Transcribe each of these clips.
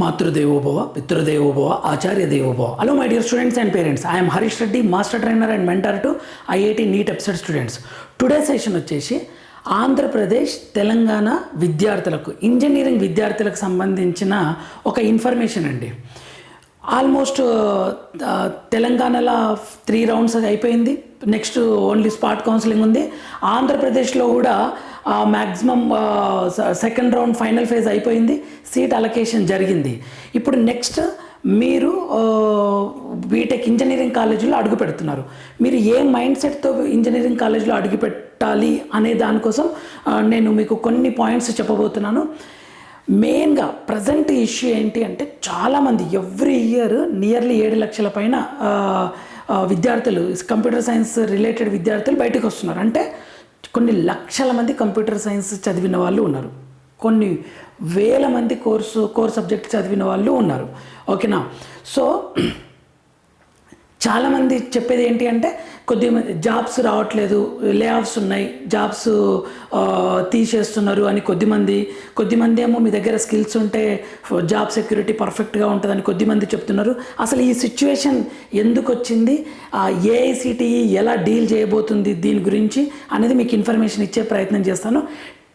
మాతృదేవోభవ పితృదేవోభవ ఆచార్య దేవోభవ hello my dear students and parents I'm Harish Reddy master trainer and mentor to IIT NEET episode students today session వచ్చేసి ఆంధ్రప్రదేశ్ తెలంగాణ విద్యార్థులకు engineering విద్యార్థులకు సంబంధించిన ఒక ఇన్ఫర్మేషన్ అండి. ఆల్మోస్ట్ తెలంగాణలో త్రీ రౌండ్స్ అయిపోయింది. నెక్స్ట్ ఓన్లీ స్పాట్ కౌన్సిలింగ్ ఉంది. ఆంధ్రప్రదేశ్లో కూడా maximum second round final phase అయిపోయింది. సీట్ అలొకేషన్ జరిగింది. ఇప్పుడు నెక్స్ట్ మీరు బీటెక్ ఇంజనీరింగ్ కాలేజీలో అడుగు పెడుతున్నారు. మీరు ఏ మైండ్ సెట్తో ఇంజనీరింగ్ కాలేజీలో అడుగు పెట్టాలి అనే దానికోసం నేను మీకు కొన్ని పాయింట్స్ చెప్పబోతున్నాను. మెయిన్గా ప్రజెంట్ ఇష్యూ ఏంటి అంటే చాలామంది ఎవ్రీ ఇయర్ నియర్లీ ఏడు లక్షల పైన విద్యార్థులు కంప్యూటర్ సైన్స్ రిలేటెడ్ విద్యార్థులు బయటకు వస్తున్నారు. అంటే కొన్ని లక్షల మంది కంప్యూటర్ సైన్స్ చదివిన వాళ్ళు ఉన్నారు. కొన్ని వేల మంది కోర్సు కోర్ సబ్జెక్ట్ చదివిన వాళ్ళు ఉన్నారు. ఓకేనా? సో చాలామంది చెప్పేది ఏంటి అంటే కొద్దిగా జాబ్స్ రావట్లేదు లే ఆఫ్స్ ఉన్నాయి జాబ్స్ తీసేస్తున్నారు అని కొద్దిమంది. కొద్దిమంది ఏమో మీ దగ్గర స్కిల్స్ ఉంటే జాబ్ సెక్యూరిటీ పర్ఫెక్ట్గా ఉంటుందని కొద్దిమంది చెప్తున్నారు. అసలు ఈ సిచ్యువేషన్ ఎందుకు వచ్చింది? ఏఐసిటిఈ ఎలా డీల్ చేయబోతుంది దీని గురించి అనేది మీకు ఇన్ఫర్మేషన్ ఇచ్చే ప్రయత్నం చేస్తాను.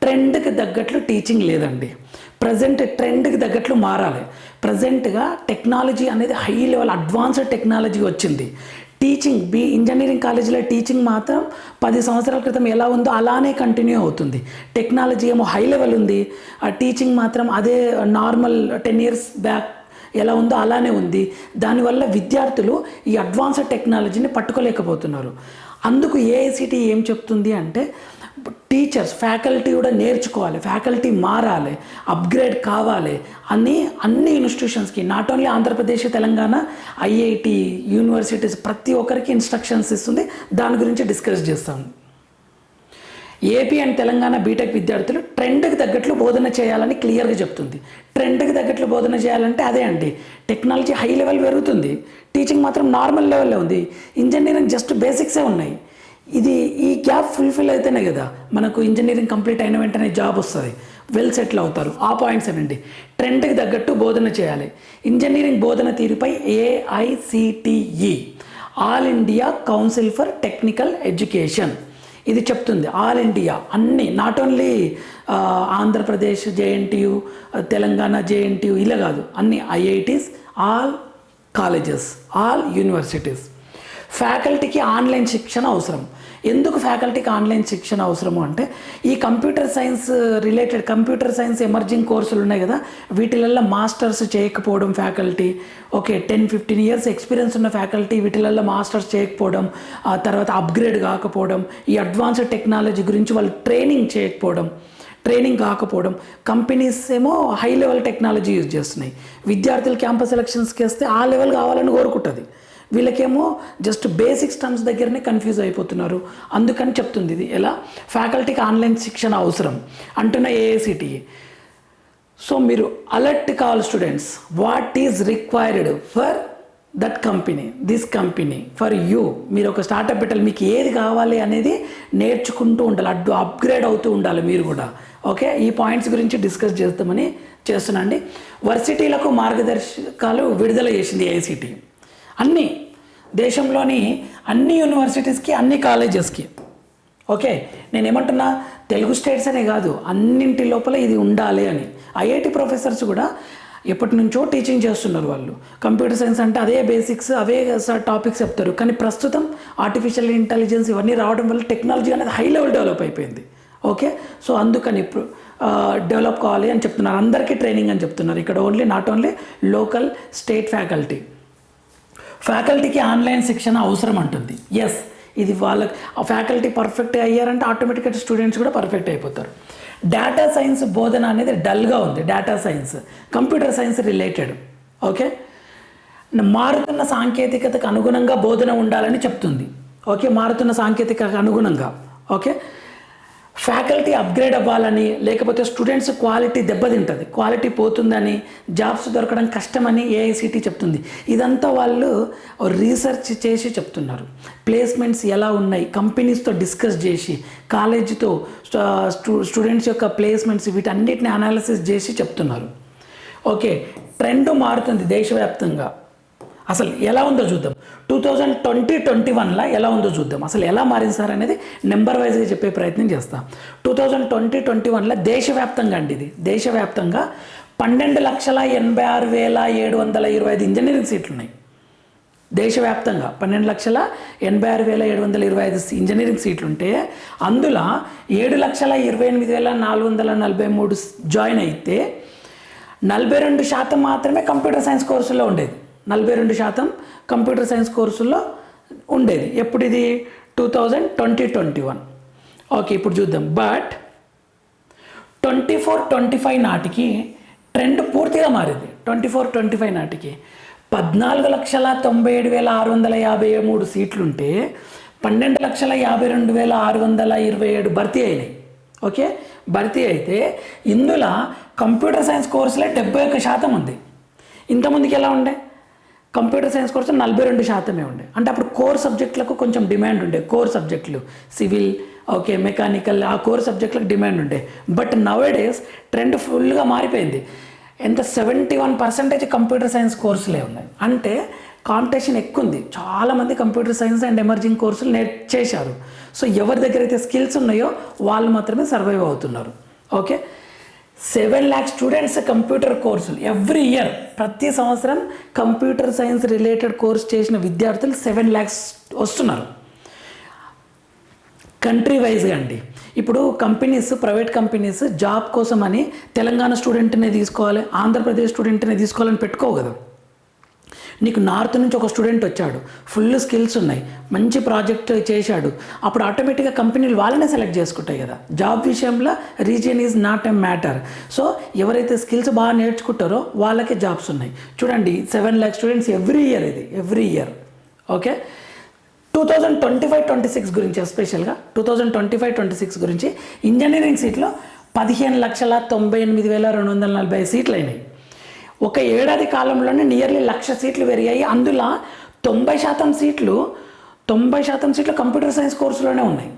ట్రెండ్కి తగ్గట్లు టీచింగ్ లేదండి. ప్రజెంట్ ట్రెండ్కి తగ్గట్లు మారాలి. ప్రజెంట్గా టెక్నాలజీ అనేది హై లెవెల్ అడ్వాన్స్డ్ టెక్నాలజీ వచ్చింది. టీచింగ్ బి ఇంజనీరింగ్ కాలేజీలో టీచింగ్ మాత్రం పది సంవత్సరాల క్రితం ఎలా ఉందో అలానే కంటిన్యూ అవుతుంది. టెక్నాలజీ ఏమో హై లెవెల్ ఉంది. ఆ టీచింగ్ మాత్రం అదే నార్మల్ టెన్ ఇయర్స్ బ్యాక్ ఎలా ఉందో అలానే ఉంది. దానివల్ల విద్యార్థులు ఈ అడ్వాన్స్డ్ టెక్నాలజీని పట్టుకోలేకపోతున్నారు. అందుకు ఏఐసిటి ఏం చెప్తుంది అంటే టీచర్స్ ఫ్యాకల్టీ కూడా నేర్చుకోవాలి ఫ్యాకల్టీ మారాలి అప్గ్రేడ్ కావాలి అని అన్ని ఇన్స్టిట్యూషన్స్కి not only Andhra Pradesh Telangana IIT universities ప్రతి ఒక్కరికి ఇన్స్ట్రక్షన్స్ ఇస్తుంది. దాని గురించి డిస్కస్ చేస్తాను ఏపీ అండ్ తెలంగాణ బీటెక్ విద్యార్థులు ట్రెండ్కి తగ్గట్లు బోధన చేయాలని క్లియర్గా చెప్తుంది. ట్రెండ్కి తగ్గట్లు బోధన చేయాలంటే అదే అండి. టెక్నాలజీ హై లెవెల్ పెరుగుతుంది. టీచింగ్ మాత్రం నార్మల్ లెవెల్లో ఉంది. ఇంజనీరింగ్ జస్ట్ బేసిక్సే ఉన్నాయి. ఇది ఈ గ్యాప్ ఫుల్ఫిల్ అయితేనే కదా మనకు ఇంజనీరింగ్ కంప్లీట్ అయిన వెంటనే జాబ్ వస్తుంది. వెల్ సెటిల్ అవుతారు. ఆ పాయింట్స్ అనండి. ట్రెండ్కి తగ్గట్టు బోధన చేయాలి. ఇంజనీరింగ్ బోధన తీరుపై AICTE all India council for technical education ఇది చెప్తుంది. ఆల్ ఇండియా అన్ని not only Andhra Pradesh JNTU Telangana JNTU ఇలా కాదు. అన్ని IITs all colleges all universities ఫ్యాకల్టీకి online శిక్షణ అవసరం. ఎందుకు ఫ్యాకల్టీకి ఆన్లైన్ శిక్షణ అవసరము అంటే ఈ computer science related computer science emerging కోర్సులు ఉన్నాయి కదా వీటిలల్లో మాస్టర్స్ చేయకపోవడం faculty. Okay ten fifteen years experience ఉన్న ఫ్యాకల్టీ వీటిలల్లో మాస్టర్స్ చేయకపోవడం ఆ తర్వాత అప్గ్రేడ్ కాకపోవడం ఈ అడ్వాన్స్డ్ టెక్నాలజీ గురించి వాళ్ళు ట్రైనింగ్ చేయకపోవడం ట్రైనింగ్ కాకపోవడం కంపెనీస్ ఏమో హై లెవెల్ టెక్నాలజీ యూజ్ చేస్తున్నాయి. విద్యార్థులు క్యాంపస్ ఎలక్షన్స్కి వస్తే ఆ లెవెల్ కావాలని కోరుకుంటుంది. వీళ్ళకేమో జస్ట్ బేసిక్ స్టమ్స్ దగ్గరనే కన్ఫ్యూజ్ అయిపోతున్నారు. అందుకని చెప్తుంది ఇది. ఎలా? ఫ్యాకల్టీకి ఆన్లైన్ శిక్షణ అవసరం. అంటున్న ఏఐసిటిఈ సో మీరు అలర్ట్ కావాలి students what is required for that company this company for you మీరు ఒక స్టార్టప్ పెట్టాలి. మీకు ఏది కావాలి అనేది నేర్చుకుంటూ ఉండాలి. అడ్డు అప్గ్రేడ్ అవుతూ ఉండాలి మీరు కూడా. ఓకే ఈ పాయింట్స్ గురించి డిస్కస్ చేస్తామని చేస్తున్నాండి వర్సిటీలకు మార్గదర్శకాలు విడుదల చేసింది ఏఐసిటి అన్నీ దేశంలోని అన్ని యూనివర్సిటీస్కి అన్ని కాలేజెస్కి ఓకే నేను ఏమంటున్నా తెలుగు స్టేట్స్ అనే కాదు అన్నింటి లోపల ఇది ఉండాలి అని. ఐఐటి ప్రొఫెసర్స్ కూడా ఎప్పటి నుంచో టీచింగ్ చేస్తున్నారు వాళ్ళు. కంప్యూటర్ సైన్స్ అంటే అదే బేసిక్స్ అవే టాపిక్స్ చెప్తారు. కానీ ప్రస్తుతం ఆర్టిఫిషియల్ ఇంటెలిజెన్స్ ఇవన్నీ రావడం వల్ల టెక్నాలజీ అనేది హై లెవెల్ డెవలప్ అయిపోయింది. ఓకే సో అందుకని ఇప్పుడు డెవలప్ కావాలి అని చెప్తున్నారు. అందరికీ ట్రైనింగ్ అని చెప్తున్నారు. ఇక్కడ only not only local state faculty ఫ్యాకల్టీకి online శిక్షణ అవసరం అంటుంది. ఎస్ ఇది వాళ్ళకి ఆ ఫ్యాకల్టీ పర్ఫెక్ట్ అయ్యారంటే ఆటోమేటిక్గా స్టూడెంట్స్ కూడా పర్ఫెక్ట్ అయిపోతారు. డేటా సైన్స్ బోధన అనేది డల్గా ఉంది. Data science computer science related okay మారుతున్న సాంకేతికతకు అనుగుణంగా బోధన ఉండాలని చెప్తుంది. ఓకే మారుతున్న సాంకేతికతకు అనుగుణంగా. ఓకే ఫ్యాకల్టీ అప్గ్రేడ్ అవ్వాలని లేకపోతే స్టూడెంట్స్ క్వాలిటీ దెబ్బతింటుంది. క్వాలిటీ పోతుందని జాబ్స్ దొరకడం కష్టమని ఏఐసిటి చెప్తుంది. ఇదంతా వాళ్ళు రీసెర్చ్ చేసి చెప్తున్నారు. ప్లేస్మెంట్స్ ఎలా ఉన్నాయి? కంపెనీస్తో డిస్కస్ చేసి కాలేజీతో స్టూడెంట్స్ యొక్క ప్లేస్మెంట్స్ వీటన్నిటిని అనాలిసిస్ చేసి చెప్తున్నారు. ఓకే ట్రెండ్ మారుతుంది దేశవ్యాప్తంగా. అసలు ఎలా ఉందో చూద్దాం. టూ థౌజండ్ ట్వంటీ ట్వంటీ వన్లో ఎలా ఉందో చూద్దాం. అసలు ఎలా మారింది సార్ అనేది నెంబర్ వైజ్గా చెప్పే ప్రయత్నం చేస్తాం. టూ థౌజండ్ ట్వంటీ ట్వంటీ వన్లో దేశవ్యాప్తంగా అండి ఇది. దేశవ్యాప్తంగా పన్నెండు లక్షల ఎనభై ఆరు వేల ఏడు వందల ఇరవై ఐదు ఇంజనీరింగ్ సీట్లు ఉన్నాయి దేశవ్యాప్తంగా పన్నెండు లక్షల ఎనభై ఆరు వేల ఏడు వందల ఇరవై ఐదు ఇంజనీరింగ్ సీట్లు ఉంటే అందులో ఏడు లక్షల ఇరవై ఎనిమిది వేల నాలుగు వందల నలభై మూడు జాయిన్ అయితే నలభై రెండు శాతం మాత్రమే కంప్యూటర్ సైన్స్ కోర్సులో ఉండేది. నలభై రెండు శాతం కంప్యూటర్ సైన్స్ కోర్సుల్లో ఉండేది. ఎప్పుడు ఇది? Two thousand twenty twenty one. Okay ఇప్పుడు చూద్దాం. But twenty four twenty five నాటికి ట్రెండ్ పూర్తిగా మారింది. ట్వంటీ ఫోర్ ట్వంటీ ఫైవ్ నాటికి పద్నాలుగు లక్షల తొంభై ఏడు వేల ఆరు వందల యాభై మూడు సీట్లుంటే పన్నెండు లక్షల యాభై రెండు వేల ఆరు వందల ఇరవై ఏడు భర్తీ అయినాయి. ఓకే భర్తీ అయితే ఇందులో కంప్యూటర్ సైన్స్ కోర్సులే డెబ్బై ఒక్క శాతం ఉంది. ఇంతకుముందుకి ఎలా ఉండే? కంప్యూటర్ సైన్స్ కోర్సు నలభై రెండు శాతమే ఉండే. అంటే అప్పుడు కోర్ సబ్జెక్టులకు కొంచెం డిమాండ్ ఉండే. కోర్ సబ్జెక్టులు సివిల్ ఓకే మెకానికల్ ఆ కోర్ సబ్జెక్టులకు డిమాండ్ ఉండే. బట్ నవేడేస్ ట్రెండ్ ఫుల్గా మారిపోయింది. ఎంత? Seventy one percentage computer science కోర్సులే ఉన్నాయి. అంటే కాంపిటీషన్ ఎక్కువ ఉంది. చాలామంది కంప్యూటర్ సైన్స్ అండ్ ఎమర్జింగ్ కోర్సులు నేర్ చేశారు. సో ఎవరి దగ్గర అయితే స్కిల్స్ ఉన్నాయో వాళ్ళు మాత్రమే సర్వైవ్ అవుతున్నారు. Okay seven lakh students computer కోర్సులు. ఎవ్రీ ఇయర్ ప్రతి సంవత్సరం కంప్యూటర్ సైన్స్ రిలేటెడ్ కోర్స్ చేసిన విద్యార్థులు సెవెన్ ల్యాక్స్ వస్తున్నారు. కంట్రీ వైజ్గా అండి. ఇప్పుడు కంపెనీస్ ప్రైవేట్ కంపెనీస్ జాబ్ కోసం అని తెలంగాణ స్టూడెంట్నే తీసుకోవాలి ఆంధ్రప్రదేశ్ స్టూడెంట్నే తీసుకోవాలని పెట్టుకోవు కదా. నీకు నార్త్ నుంచి ఒక స్టూడెంట్ వచ్చాడు. ఫుల్ స్కిల్స్ ఉన్నాయి. మంచి ప్రాజెక్ట్ చేశాడు. అప్పుడు ఆటోమేటిక్గా కంపెనీలు వాళ్ళనే సెలెక్ట్ చేసుకుంటాయి కదా. జాబ్ విషయంలో region is not a matter. So ఎవరైతే స్కిల్స్ బాగా నేర్చుకుంటారో వాళ్ళకే జాబ్స్ ఉన్నాయి. చూడండి seven lakh students every year ఇది. Every year okay? Two thousand twenty five twenty six గురించి ఎస్పెషల్గా two thousand twenty five twenty six గురించి ఇంజనీరింగ్ సీట్లో పదిహేను లక్షల తొంభై ఎనిమిది వేల రెండు వందల నలభై సీట్లు అయినాయి. ఒక ఏడాది కాలంలోనే నియర్లీ లక్ష సీట్లు పెరిగాయి. అందులో తొంభై శాతం సీట్లు తొంభై శాతం సీట్లు కంప్యూటర్ సైన్స్ కోర్సులోనే ఉన్నాయి.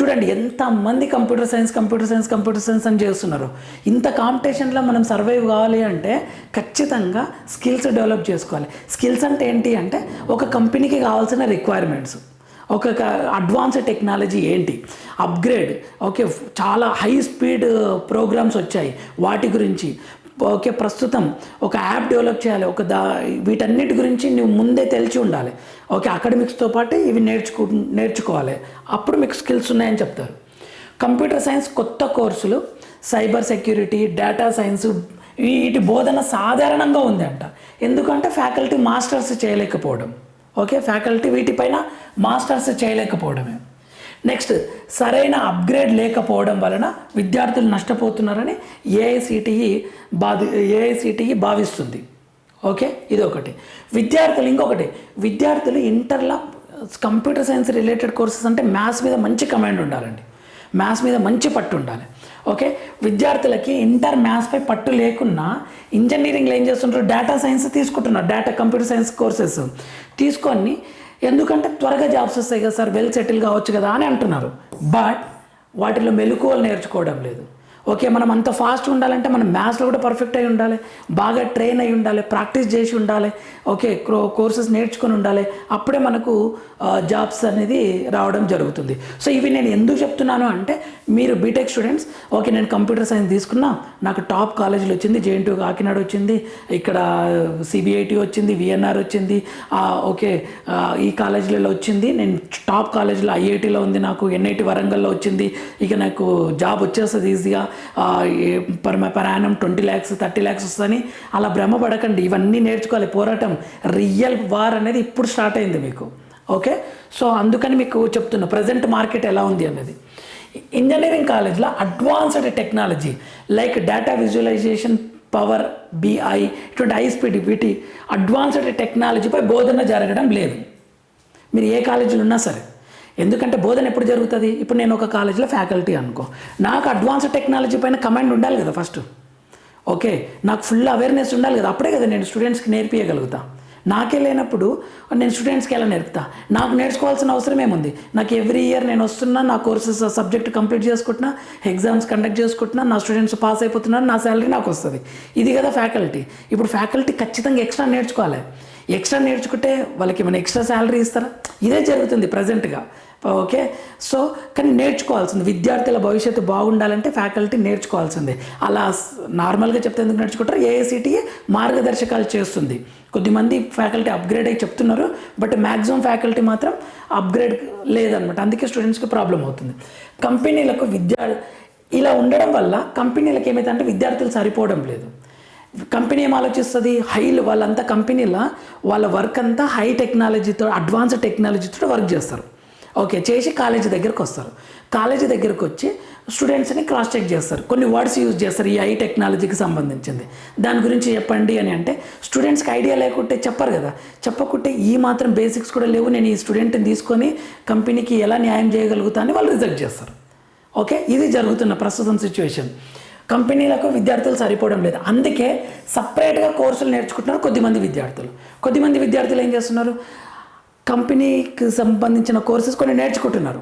చూడండి ఎంతమంది computer science computer science computer science అని చేస్తున్నారు. ఇంత కాంపిటీషన్లో మనం సర్వైవ్ కావాలి అంటే ఖచ్చితంగా స్కిల్స్ డెవలప్ చేసుకోవాలి. స్కిల్స్ అంటే ఏంటి అంటే ఒక కంపెనీకి కావాల్సిన రిక్వైర్మెంట్స్. ఒక అడ్వాన్స్ టెక్నాలజీ ఏంటి? అప్గ్రేడ్. ఓకే చాలా హై స్పీడ్ ప్రోగ్రామ్స్ వచ్చాయి. వాటి గురించి ఓకే ప్రస్తుతం ఒక యాప్ డెవలప్ చేయాలి ఒక దా వీటన్నిటి గురించి నువ్వు ముందే తెలిసి ఉండాలి. ఓకే అకాడమిక్స్తో పాటు ఇవి నేర్చుకు నేర్చుకోవాలి. అప్పుడు మీకు స్కిల్స్ ఉన్నాయని చెప్తారు. కంప్యూటర్ సైన్స్ కొత్త కోర్సులు సైబర్ సెక్యూరిటీ డేటా సైన్స్ వీటి బోధన సాధారణంగా ఉంది అంట ఎందుకంటే ఫ్యాకల్టీ మాస్టర్స్ చేయలేకపోవడం. ఓకే ఫ్యాకల్టీ వీటిపైన మాస్టర్స్ చేయలేకపోవడమే. నెక్స్ట్ సరైన అప్గ్రేడ్ లేకపోవడం వలన విద్యార్థులు నష్టపోతున్నారని ఏఐసిటిఈ బాధి ఏఐసిటిఈ భావిస్తుంది. ఓకే? ఇది ఒకటి విద్యార్థులు ఇంకొకటి. విద్యార్థులు ఇంటర్లో కంప్యూటర్ సైన్స్ రిలేటెడ్ కోర్సెస్ అంటే మ్యాథ్స్ మీద మంచి కమాండ్ ఉండాలండి. మ్యాథ్స్ మీద మంచి పట్టు ఉండాలి. ఓకే? విద్యార్థులకి ఇంటర్ మ్యాథ్స్పై పట్టు లేకున్నా ఇంజనీరింగ్లో ఏం చేస్తుంటారు? డేటా సైన్స్ తీసుకుంటున్నారు. Data computer science courses. తీసుకొని ఎందుకంటే త్వరగా జాబ్స్ వస్తాయి కదా సార్ వెల్ సెటిల్ కావచ్చు కదా అని అంటున్నారు. బట్ వాటిలో మెలకువలు నేర్చుకోవడం లేదు. ఓకే మనం అంత ఫాస్ట్ ఉండాలంటే మనం మ్యాథ్స్లో కూడా పర్ఫెక్ట్ అయి ఉండాలి బాగా ట్రైన్ అయి ఉండాలి ప్రాక్టీస్ చేసి ఉండాలి ఓకే కోర్సెస్ నేర్చుకొని ఉండాలి. అప్పుడే మనకు జాబ్స్ అనేది రావడం జరుగుతుంది. సో ఇవి నేను ఎందుకు చెప్తున్నాను అంటే మీరు బీటెక్ స్టూడెంట్స్ ఓకే నేను కంప్యూటర్ సైన్స్ తీసుకున్నా నాకు టాప్ కాలేజీలు వచ్చింది జేఎన్టీ కాకినాడ వచ్చింది ఇక్కడ సిబిఐటి వచ్చింది విఎన్ఆర్ వచ్చింది ఓకే ఈ కాలేజీలలో వచ్చింది నేను టాప్ కాలేజీలో ఐఐటీలో ఉంది నాకు ఎన్ఐటి వరంగల్లో వచ్చింది ఇక నాకు జాబ్ వచ్చేస్తుంది ఈజీగా per per twenty lakhs thirty lakhs వస్తుందని అలా భ్రమపడకండి. ఇవన్నీ నేర్చుకోవాలి. పోరాటం రియల్ వార్ అనేది ఇప్పుడు స్టార్ట్ అయింది మీకు. ఓకే? సో అందుకని మీకు చెప్తున్నా ప్రజెంట్ మార్కెట్ ఎలా ఉంది అన్నది. ఇంజనీరింగ్ కాలేజ్లో advanced technology like data visualization power BI ఇటువంటి హై స్పీడ్ వీటి అడ్వాన్స్డ్ టెక్నాలజీపై బోధన జరగడం లేదు. మీరు ఏ కాలేజీలో ఉన్నా సరే. ఎందుకంటే బోధన ఎప్పుడు జరుగుతుంది? ఇప్పుడు నేను ఒక కాలేజీలో ఫ్యాకల్టీ అనుకో. నాకు అడ్వాన్స్ టెక్నాలజీ పైన కమాండ్ ఉండాలి కదా ఫస్ట్ ఓకే నాకు ఫుల్ అవేర్నెస్ ఉండాలి కదా. అప్పుడే కదా నేను స్టూడెంట్స్కి నేర్పించగలుగుతా నాకే లేనప్పుడు నేను స్టూడెంట్స్కి ఎలా నేర్పుతా? నాకు నేర్చుకోవాల్సిన అవసరం ఏముంది? నాకు ఎవ్రీ ఇయర్ నేను వస్తున్నా నా కోర్సెస్ సబ్జెక్ట్ కంప్లీట్ చేసుకుంటున్నా ఎగ్జామ్స్ కండక్ట్ చేసుకుంటున్నా నా స్టూడెంట్స్ పాస్ అయిపోతున్నారు నా శాలరీ నాకు వస్తుంది. ఇది కదా ఫ్యాకల్టీ ఇప్పుడు ఫ్యాకల్టీ ఖచ్చితంగా ఎక్స్ట్రా నేర్చుకోవాలి. ఎక్స్ట్రా నేర్చుకుంటే వాళ్ళకి ఏమైనా ఎక్స్ట్రా శాలరీ ఇస్తారా? ఇదే జరుగుతుంది ప్రజెంట్గా. ఓకే? సో కానీ నేర్చుకోవాల్సింది. విద్యార్థుల భవిష్యత్తు బాగుండాలంటే ఫ్యాకల్టీ నేర్చుకోవాల్సిందే. అలా నార్మల్గా చెప్తే ఎందుకు నేర్చుకుంటారు? ఏఐసిటిఏ మార్గదర్శకాలు చేస్తుంది. కొద్దిమంది ఫ్యాకల్టీ అప్గ్రేడ్ అయ్యి చెప్తున్నారు బట్ మ్యాక్సిమం ఫ్యాకల్టీ మాత్రం అప్గ్రేడ్ లేదనమాట. అందుకే స్టూడెంట్స్కి ప్రాబ్లం అవుతుంది. కంపెనీలకు విద్యా ఇలా ఉండడం వల్ల కంపెనీలకు ఏమైతే అంటే విద్యార్థులు సరిపోవడం లేదు. కంపెనీ ఏం ఆలోచిస్తుంది? హై వాళ్ళంతా కంపెనీలో వాళ్ళ వర్క్ అంతా హై టెక్నాలజీతో అడ్వాన్స్డ్ టెక్నాలజీతో వర్క్ చేస్తారు. ఓకే చేసి కాలేజీ దగ్గరకు వస్తారు. కాలేజీ దగ్గరకు వచ్చి స్టూడెంట్స్ని క్రాస్ చెక్ చేస్తారు. కొన్ని వర్డ్స్ యూజ్ చేస్తారు ఈ హై టెక్నాలజీకి సంబంధించింది. దాని గురించి చెప్పండి అని అంటే స్టూడెంట్స్కి ఐడియా లేకుంటే చెప్పరు కదా. చెప్పకుంటే ఈ మాత్రం బేసిక్స్ కూడా లేవు. నేను ఈ స్టూడెంట్ని తీసుకొని కంపెనీకి ఎలా న్యాయం చేయగలుగుతా అని వాళ్ళు రిజెక్ట్ చేస్తారు. ఓకే ఇది జరుగుతున్న ప్రస్తుతం సిచ్యువేషన్. కంపెనీలకు విద్యార్థులు సరిపోవడం లేదు. అందుకే సపరేట్గా కోర్సులు నేర్చుకుంటున్నారు కొద్దిమంది విద్యార్థులు. కొద్దిమంది విద్యార్థులు ఏం చేస్తున్నారు? కంపెనీకి సంబంధించిన కోర్సెస్ కొన్ని నేర్చుకుంటున్నారు.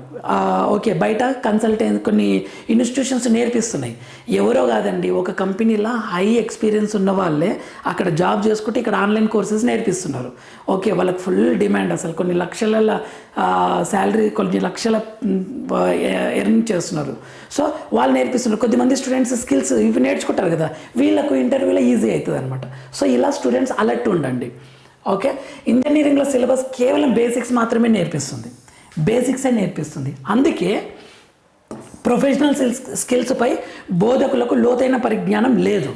ఓకే బయట కన్సల్టెంట్ కొన్ని ఇన్స్టిట్యూషన్స్ నేర్పిస్తున్నాయి. ఎవరో కాదండి ఒక కంపెనీలో హై ఎక్స్పీరియన్స్ ఉన్న వాళ్ళే అక్కడ జాబ్ చేసుకుంటే ఇక్కడ ఆన్లైన్ కోర్సెస్ నేర్పిస్తున్నారు. ఓకే వాళ్ళకి ఫుల్ డిమాండ్ అసలు. కొన్ని లక్షల శాలరీ కొన్ని లక్షల ఎర్న్ చేస్తున్నారు. సో వాళ్ళు నేర్పిస్తున్నారు. కొద్దిమంది స్టూడెంట్స్ స్కిల్స్ ఇవి నేర్చుకుంటారు కదా వీళ్ళకు ఇంటర్వ్యూలో ఈజీ అవుతుంది అనమాట సో ఇలా స్టూడెంట్స్ అలర్ట్ ఉండండి. ఓకే? ఇంజనీరింగ్లో సిలబస్ కేవలం బేసిక్స్ మాత్రమే నేర్పిస్తుంది. బేసిక్సే నేర్పిస్తుంది. అందుకే ప్రొఫెషనల్ స్కిల్స్ స్కిల్స్పై బోధకులకు లోతైన పరిజ్ఞానం లేదు.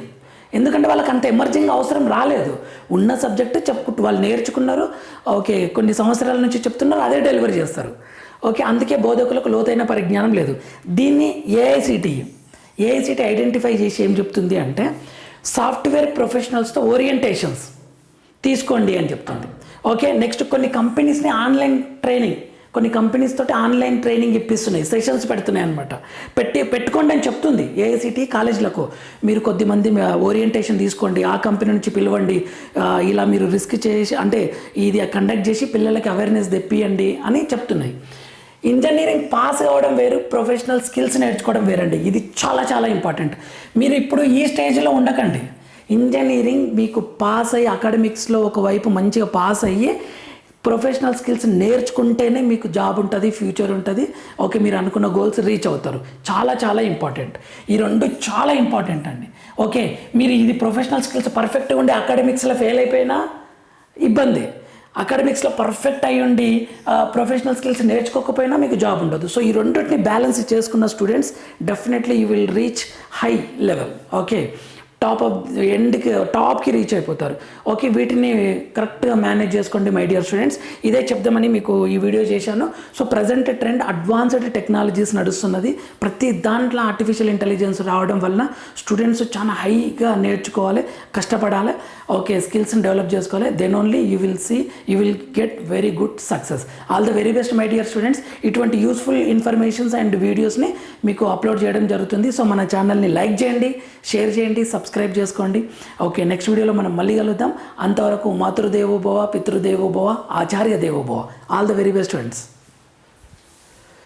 ఎందుకంటే వాళ్ళకి అంత ఎమర్జింగ్ అవసరం రాలేదు. ఉన్న సబ్జెక్టు చెప్పుకుంటూ వాళ్ళు నేర్చుకున్నారు. ఓకే కొన్ని సంవత్సరాల నుంచి చెప్తున్నారు అదే డెలివరీ చేస్తారు. ఓకే అందుకే బోధకులకు లోతైన పరిజ్ఞానం లేదు. దీన్ని ఏఐసిటి ఏఐసిటి ఐడెంటిఫై చేసి ఏం చెప్తుంది అంటే సాఫ్ట్వేర్ ప్రొఫెషనల్స్తో ఓరియంటేషన్స్. తీసుకోండి అని చెప్తుంది. ఓకే నెక్స్ట్ కొన్ని కంపెనీస్ని ఆన్లైన్ ట్రైనింగ్ కొన్ని కంపెనీస్ తోటి ఆన్లైన్ ట్రైనింగ్ ఇప్పిస్తున్నాయి సెషన్స్ పెడుతున్నాయి అనమాట పెట్టి పెట్టుకోండి అని చెప్తుంది ఏఐసిటీ కాలేజీలకు. మీరు కొద్దిమంది ఓరియంటేషన్ తీసుకోండి ఆ కంపెనీ నుంచి పిలవండి ఇలా మీరు రిస్క్ చేసి అంటే ఇది కండక్ట్ చేసి పిల్లలకి అవేర్నెస్ తెప్పియండి అని చెప్తున్నాయి. ఇంజనీరింగ్ పాస్ అవ్వడం వేరు ప్రొఫెషనల్ స్కిల్స్ నేర్చుకోవడం వేరండి. ఇది చాలా చాలా ఇంపార్టెంట్ మీరు ఇప్పుడు ఈ స్టేజ్లో ఉండకండి. ఇంజనీరింగ్ మీకు పాస్ అయ్యి అకాడమిక్స్లో ఒకవైపు మంచిగా పాస్ అయ్యి ప్రొఫెషనల్ స్కిల్స్ నేర్చుకుంటేనే మీకు జాబ్ ఉంటుంది ఫ్యూచర్ ఉంటుంది. ఓకే మీరు అనుకున్న గోల్స్ రీచ్ అవుతారు. చాలా చాలా ఇంపార్టెంట్. ఈ రెండు చాలా ఇంపార్టెంట్ అండి. ఓకే మీరు ఇది ప్రొఫెషనల్ స్కిల్స్ పర్ఫెక్ట్గా ఉండి అకాడమిక్స్లో ఫెయిల్ అయిపోయినా ఇబ్బంది. అకాడమిక్స్లో పర్ఫెక్ట్ అయి ఉండి ప్రొఫెషనల్ స్కిల్స్ నేర్చుకోకపోయినా మీకు జాబ్ ఉండదు. సో ఈ రెండింటిని బ్యాలెన్స్ చేసుకున్న students definitely you will reach high level. Okay. Top of ఎండ్కి టాప్కి రీచ్ అయిపోతారు. ఓకే వీటిని కరెక్ట్గా మేనేజ్ చేసుకోండి మై డియర్ స్టూడెంట్స్. ఇదే చెప్దామని మీకు ఈ వీడియో చేశాను. So present trend advanced technologies నడుస్తున్నది. ప్రతి దాంట్లో ఆర్టిఫిషియల్ ఇంటెలిజెన్స్ రావడం వలన స్టూడెంట్స్ చాలా హైగా నేర్చుకోవాలి కష్టపడాలి. ఓకే స్కిల్స్ని డెవలప్ చేసుకోవాలి. Then only you will see you will get very good success. All the very best my dear students. ఇటువంటి యూస్ఫుల్ ఇన్ఫర్మేషన్స్ అండ్ వీడియోస్ని మీకు అప్లోడ్ చేయడం జరుగుతుంది. సో మన ఛానల్ని లైక్ చేయండి షేర్ చేయండి సబ్స్క్రైబ్ చేసుకోండి. ఓకే నెక్స్ట్ వీడియోలో మనం మళ్ళీ కలుద్దాం. అంతవరకు మాతృదేవోభవ పితృదేవోభవ ఆచార్య దేవోభవ. All the very best friends